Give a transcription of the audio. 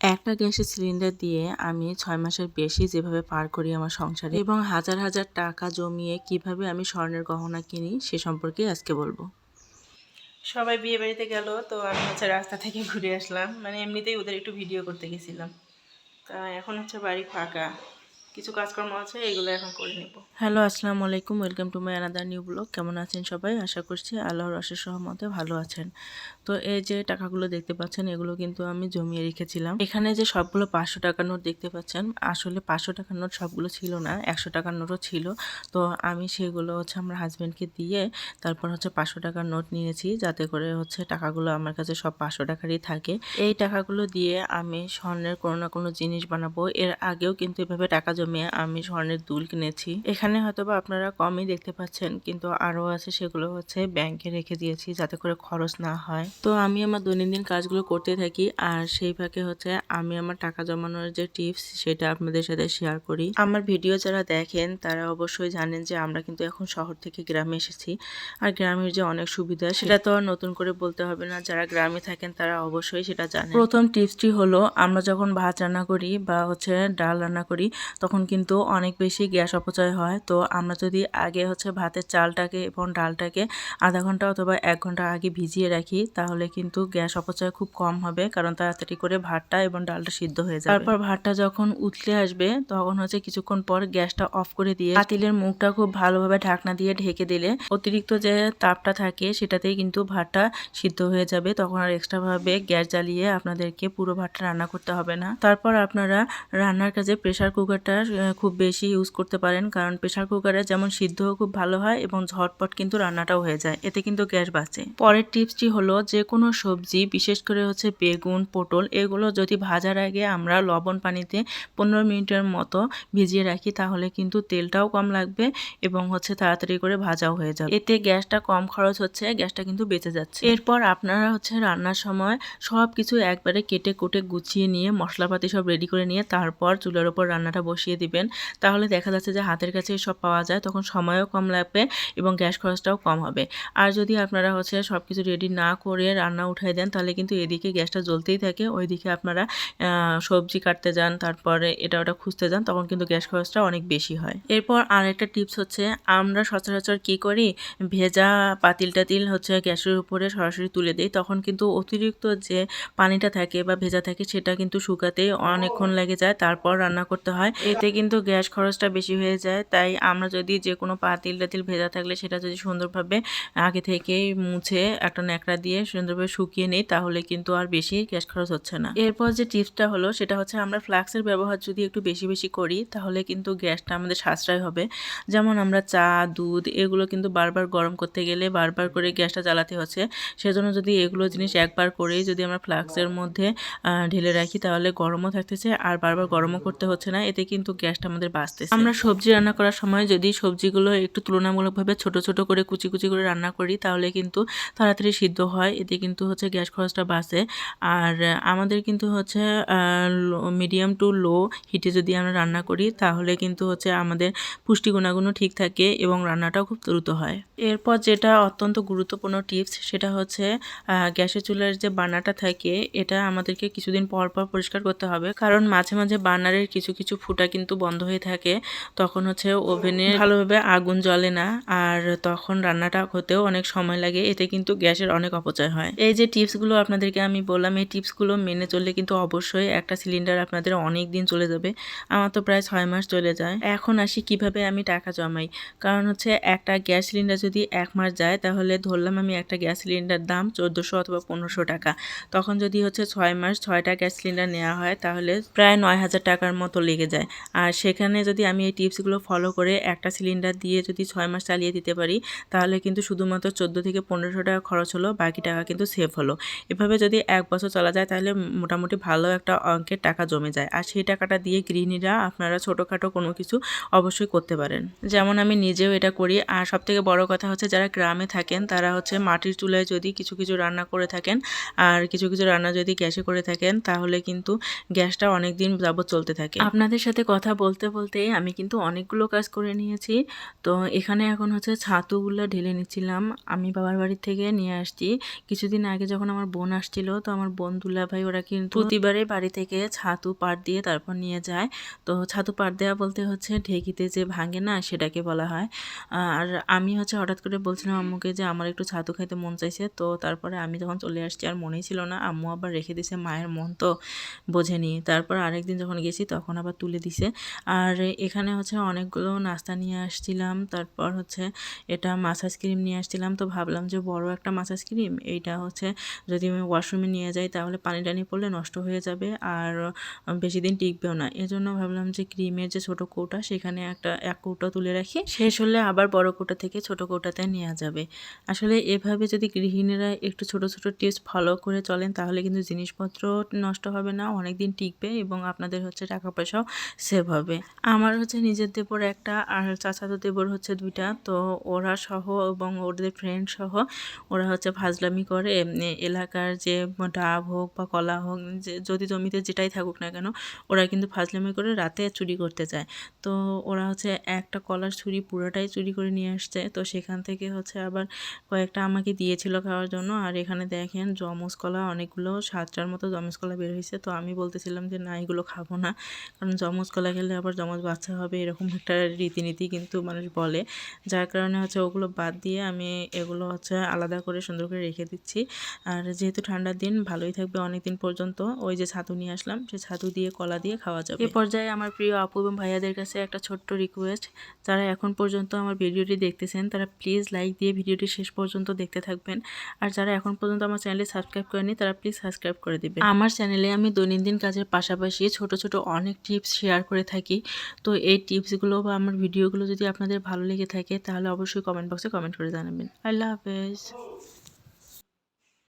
একটা গ্যাসের সিলিন্ডার দিয়ে আমি ছয় মাসের বেশি যেভাবে পার করি আমার সংসারে এবং হাজার হাজার টাকা জমিয়ে কীভাবে আমি স্বর্ণের গহনা কিনি সে সম্পর্কে আজকে বলব। সবাই বিয়ে বাড়িতে গেল, তো আমি হচ্ছে রাস্তা থেকে ঘুরে আসলাম। মানে এমনিতেই ওদের একটু ভিডিও করতে গেছিলাম। তা এখন হচ্ছে বাড়ি ফাঁকা। কিছু কাজকর্ম আছে, এগুলো এখন করে নেব। হ্যালো, আসসালামু আলাইকুম, welcome to my another new blog. কেমন আছেন সবাই? আশা করছি আল্লাহর অশেষ সহমতে ভালো আছেন। তো এই যে টাকাগুলো দেখতে পাচ্ছেন, এগুলো কিন্তু আমি জমিয়ে রেখেছিলাম। এখানে যে সবগুলো পাঁচশো টাকার নোট দেখতে পাচ্ছেন, আসলে পাঁচশো টাকার নোট সবগুলো ছিল না, একশো টাকার নোটও ছিল। তো আমি সেগুলো হচ্ছে আমার হাজব্যান্ডকে দিয়ে তারপর হচ্ছে পাঁচশো টাকার নোট নিয়েছি, যাতে করে হচ্ছে টাকাগুলো আমার কাছে সব পাঁচশো টাকারই থাকে। এই টাকাগুলো দিয়ে আমি স্বর্ণের কোনো না কোনো জিনিস বানাবো। এর আগেও কিন্তু এভাবে টাকা জমিয়ে আমি স্বর্ণের দুল কিনেছি। এখানে হয়তোবা আপনারা কমই দেখতে পাচ্ছেন, কিন্তু আরও আছে সেগুলো হচ্ছে ব্যাংকে রেখে দিয়েছি যাতে করে খরচ না হয়। তো আমি আমার দৈনন্দিন কাজগুলো করতে থাকি আর সেই ফাঁকে হচ্ছে আমি আমার টাকা জমানোর যে টিপস সেটা আপনাদের সাথে শেয়ার করি। আমার ভিডিও যারা দেখেন, তারা অবশ্যই জানেন যে আমরা কিন্তু এখন শহর থেকে গ্রামে এসেছি আর গ্রামের যে অনেক সুবিধা সেটা তো আর নতুন করে বলতে হবে না, যারা গ্রামে থাকেন তারা অবশ্যই সেটা জানেন। প্রথম টিপসটি হলো, আমরা যখন ভাত রান্না করি বা হচ্ছে ডাল রান্না করি, তখন কিন্তু অনেক বেশি গ্যাস অপচয় হয়। তো আমরা যদি আগে হচ্ছে ভাতের চালটাকে এবং ডালটাকে আধা ঘণ্টা অথবা এক ঘণ্টা আগে ভিজিয়ে রাখি, তাহলে কিন্তু গ্যাস অপচয় খুব কম হবে, কারণ তাড়াতাড়ি করে ভাতটা এবং ডালটা সিদ্ধ হয়ে যাবে। তারপর ভাতটা যখন উতলে আসবে, তখন হচ্ছে কিছুক্ষণ পর গ্যাসটা অফ করে দিয়ে পাতিলের মুখটা খুব ভালোভাবে ঢাকনা দিয়ে ঢেকে দিলে অতিরিক্ত যে তাপটা থাকে, সেটাতেই কিন্তু ভাতটা সিদ্ধ হয়ে যাবে। তখন আর এক্সট্রাভাবে গ্যাস জ্বালিয়ে আপনাদেরকে পুরো ভাতটা রান্না করতে হবে না। তারপর আপনারা রান্নার কাজে প্রেসার কুকারটা আহ, খুব বেশি ইউজ করতে পারেন। কারণ প্রেসার কুকারে যেমন সিদ্ধও খুব ভালো হয় এবং ঝটপট কিন্তু রান্নাটাও হয়ে যায়। এতে কিন্তু গ্যাস বাঁচে। পরের টিপসটি হলো যে কোনো সবজি বিশেষ করে হচ্ছে বেগুন পটল এগুলো যদি ভাজার আগে আমরা লবণ পানিতে পনেরো মিনিটের মতো ভিজিয়ে রাখি তাহলে কিন্তু তেলটাও কম লাগবে এবং হচ্ছে তাড়াতাড়ি করে ভাজাও হয়ে যাবে। এতে গ্যাসটা কম খরচ হচ্ছে গ্যাসটা কিন্তু বেঁচে যাচ্ছে। এরপর আপনারা হচ্ছে রান্নার সময় সব কিছু একবারে কেটে কুটে গুছিয়ে নিয়ে মশলাপাতি সব রেডি করে নিয়ে তারপর চুলার ওপর রান্নাটা বসিয়ে দিবেন। তাহলে দেখা যাচ্ছে যে হাতের কাছে সব পাওয়া যায়, তখন সময়ও কম লাগবে এবং গ্যাস খরচটাও কম হবে। আর যদি আপনারা হচ্ছে সব কিছু রেডি না করে রান্না উঠাই দেন, তাহলে কিন্তু এদিকে গ্যাসটা জ্বলতেই থাকে, ওইদিকে আপনারা সবজি কাটতে যান, তারপরে এটা ওটা খুঁজতে যান, তখন কিন্তু গ্যাস খরচটা অনেক বেশি হয়। এরপর আরেকটা টিপস হচ্ছে, আমরা সচরাচর কি করি? ভেজা পাতিল টাতিল হচ্ছে গ্যাসের উপরে সরাসরি তুলে দিই, তখন কিন্তু অতিরিক্ত যে পানিটা থাকে বা ভেজা থাকে, সেটা কিন্তু শুকাতে অনেকক্ষণ লেগে যায়, তারপর রান্না করতে হয়। এতে কিন্তু গ্যাস খরচটা বেশি হয়ে যায়। তাই আমরা যদি যে কোনো পাতিল টাতিল ভেজা থাকলে সেটা যদি সুন্দরভাবে আগে থেকেই মুছে একটা ন্যাকড়া দিয়ে সুন্দরভাবে শুকিয়ে নিই, তাহলে কিন্তু আর বেশি গ্যাস খরচ হচ্ছে না। এরপর যে টিপসটা হলো, সেটা হচ্ছে আমরা ফ্লাক্সের ব্যবহার যদি একটু বেশি বেশি করি, তাহলে কিন্তু গ্যাসটা আমাদের সাশ্রয় হবে। যেমন আমরা চা, দুধ এগুলো কিন্তু বারবার গরম করতে গেলে বারবার করে গ্যাসটা জ্বালাতে হচ্ছে। সেজন্য যদি এগুলো জিনিস একবার করেই যদি আমরা ফ্লাক্সের মধ্যে ঢেলে রাখি, তাহলে গরমও থাকতেছে আর বারবার গরমও করতে হচ্ছে না। এতে কিন্তু গ্যাসটা আমাদের বাঁচতেছে। আমরা সবজি রান্না করার সময় যদি সবজিগুলো একটু তুলনামূলকভাবে ছোট ছোট করে কুচি কুচি করে রান্না করি, তাহলে কিন্তু তাড়াতাড়ি সিদ্ধ হয়। এতে কিন্তু হচ্ছে গ্যাস খরচটা বাঁচে। আর আমাদের কিন্তু হচ্ছে মিডিয়াম টু লো হিটে যদি আমরা রান্না করি, তাহলে কিন্তু হচ্ছে আমাদের পুষ্টি গুণাগুণও ঠিক থাকে এবং রান্নাটাও খুব দ্রুত হয়। এরপর যেটা অত্যন্ত গুরুত্বপূর্ণ টিপস সেটা হচ্ছে গ্যাসের চুলার যে বার্নারটা থাকে, এটা আমাদেরকে কিছুদিন পর পর পরিষ্কার করতে হবে। কারণ মাঝে মাঝে বার্নারের কিছু কিছু ফুটা কিন্তু বন্ধ হয়ে থাকে, তখন হচ্ছে ওভেনে ভালোভাবে আগুন জ্বলে না। আর তখন রান্নাটা হতেও অনেক সময় লাগে, এতে কিন্তু গ্যাসের অনেক অপচয় হয়। এই যে টিপসগুলো আপনাদেরকে আমি বললাম, এই টিপসগুলো মেনে চললে কিন্তু অবশ্যই একটা সিলিন্ডার আপনাদের অনেক দিন চলে যাবে। আমার তো প্রায় ছয় মাস চলে যায়। এখন আসি কীভাবে আমি টাকা জমাই। কারণ হচ্ছে একটা গ্যাস সিলিন্ডার যদি এক মাস যায়, তাহলে ধরলাম আমি একটা গ্যাস সিলিন্ডার দাম চোদ্দোশো অথবা পনেরোশো টাকা। তখন যদি হচ্ছে ছয় মাস ছয়টা গ্যাস সিলিন্ডার নেওয়া হয়, তাহলে প্রায় নয় হাজার টাকার মতো লেগে যায়। আর সেখানে যদি আমি এই টিপসগুলো ফলো করে একটা সিলিন্ডার দিয়ে যদি ছয় মাস চালিয়ে দিতে পারি, তাহলে কিন্তু শুধুমাত্র চোদ্দ থেকে পনেরোশো টাকা খরচ হলো, বাকি টাকা কিন্তু সেভ হলো। এভাবে যদি এক বছর চলা যায়, তাহলে মোটামুটি ভালো একটা অঙ্কের টাকা জমে যায়। আর সেই টাকাটা দিয়ে গৃহিণীরা, আপনারা ছোটোখাটো কোনো কিছু অবশ্যই করতে পারেন। যেমন আমি নিজেও এটা করি। আর সব থেকে বড় কথা হচ্ছে, যারা গ্রামে থাকেন, তারা হচ্ছে মাটির চুলায় যদি কিছু কিছু রান্না করে থাকেন, আর কিছু কিছু রান্না যদি গ্যাসে করে থাকেন, তাহলে কিন্তু গ্যাসটা অনেক দিন যাবত চলতে থাকে। আপনাদের সাথে কথা বলতে বলতে আমি কিন্তু অনেকগুলো কাজ করে নিয়েছি। তো এখানে এখন হচ্ছে ছাতুগুলো ঢেলে নিচ্ছিলাম। আমি বাবার বাড়ি থেকে নিয়ে আসছি। কিছুদিন আগে যখন আমার বোন আসছিল, তো আমার বোন দুলা ভাই ওরা কিন্তু প্রতিবারে বাড়ি থেকে ছাতু পাট দিয়ে তারপর নিয়ে যায়। তো ছাতু পাট দেওয়া বলতে হচ্ছে ঢেকিতে যে ভাঙে না, সেটাকে বলা হয়। আর আমি হচ্ছে হঠাৎ করে বলছিলাম আম্মুকে যে আমার একটু ছাতু খাইতে মন চাইছে। তো তারপরে আমি যখন চলে আসছি, আর মনেই ছিল না, আম্মু আবার রেখে দিছে মায়ের মন, তো বোঝেনি। তারপর আরেকদিন যখন গেছি, তখন আবার তুলে দিছে। আর এখানে হচ্ছে অনেকগুলো নাস্তা নিয়ে আসছিলাম। তারপর হচ্ছে এটা মাসাজ ক্রিম নিয়ে আসছিলাম। তো ভাবলাম যে বড় একটা মাসাজ ক্রিম এইটা হচ্ছে যদি আমি ওয়াশরুমে নিয়ে যাই তাহলে পানি টানি পড়লে নষ্ট হয়ে যাবে আর বেশি দিন টিকবেও না। এজন্য ভাবলাম যে ক্রিমের যে ছোট কৌটা সেখানে একটা এক কৌটা তুলে রাখি। শেষ হলে আবার বড় কৌটা থেকে ছোট কৌটাতে নেওয়া যাবে। আসলে এভাবে যদি গৃহিণীরা একটু ছোট ছোট টিপস ফলো করে চলেন তাহলে কিন্তু জিনিসপত্র নষ্ট হবে না অনেক দিন টিকবে এবং আপনাদের হচ্ছে টাকা পয়সাও সেভ হবে আমার হচ্ছে নিজের দেবর একটা আর চাচাতো দেবর হচ্ছে দুইটা। তো ওরা সহ এবং ওদের ফ্রেন্ড সহ ওরা হচ্ছে ফাজলামি করে। এলাকার যে ডাব হোক বা কলা হোক, যে যদি জমিতে যেটাই থাকুক না কেন, ওরা কিন্তু ফাজলামি করে রাতে চুরি করতে যায়। তো ওরা হচ্ছে একটা কলার ছুরি পুরোটাই চুরি করে নিয়ে আসছে। তো সেখান থেকে হচ্ছে আবার কয়েকটা আমাকে দিয়েছিল খাওয়ার জন্য। আর এখানে দেখেন জমস কলা অনেকগুলো, সাতটার মতো জমস কলা বের হয়েছে। তো আমি বলতেছিলাম যে, না, এগুলো খাব না। কারণ জমস কলা খেলে আবার জমজ বাচ্চা হবে, এরকম একটা রীতিনীতি কিন্তু মানুষ বলে। যার কারণে হচ্ছে ওগুলো বাদ দিয়ে আমি এগুলো হচ্ছে আলাদা করে সুন্দর করে রেখে দিচ্ছি। আর যেহেতু ঠান্ডার দিন, ভালোই থাকবে অনেক দিন পর্যন্ত। ওই যে ছাতু নিয়ে আসলাম, সে ছাতু দিয়ে কলা দিয়ে খাওয়া যাবে। এ পর্যায়ে আমার প্রিয় আপু এবং ভাইয়াদের কাছে একটা ছোট্ট রিকোয়েস্ট যারা এখন পর্যন্ত আমার ভিডিওটি দেখতেছেন, তারা প্লিজ লাইক দিয়ে ভিডিওটি শেষ পর্যন্ত দেখতে থাকবেন। আর যারা এখন পর্যন্ত আমার চ্যানেলে সাবস্ক্রাইব করেনি তারা প্লিজ সাবস্ক্রাইব করে দিবেন। আমার চ্যানেলে আমি দৈনন্দিন কাজের পাশাপাশি ছোট ছোট অনেক টিপস শেয়ার করে থাকি। তো এই টিপসগুলো বা আমার ভিডিওগুলো যদি আপনাদের ভালো লেগে থাকে, তাহলে অবশ্যই কমেন্ট বক্সে কমেন্ট করে জানাবেন। আল্লাহ হাফেজ।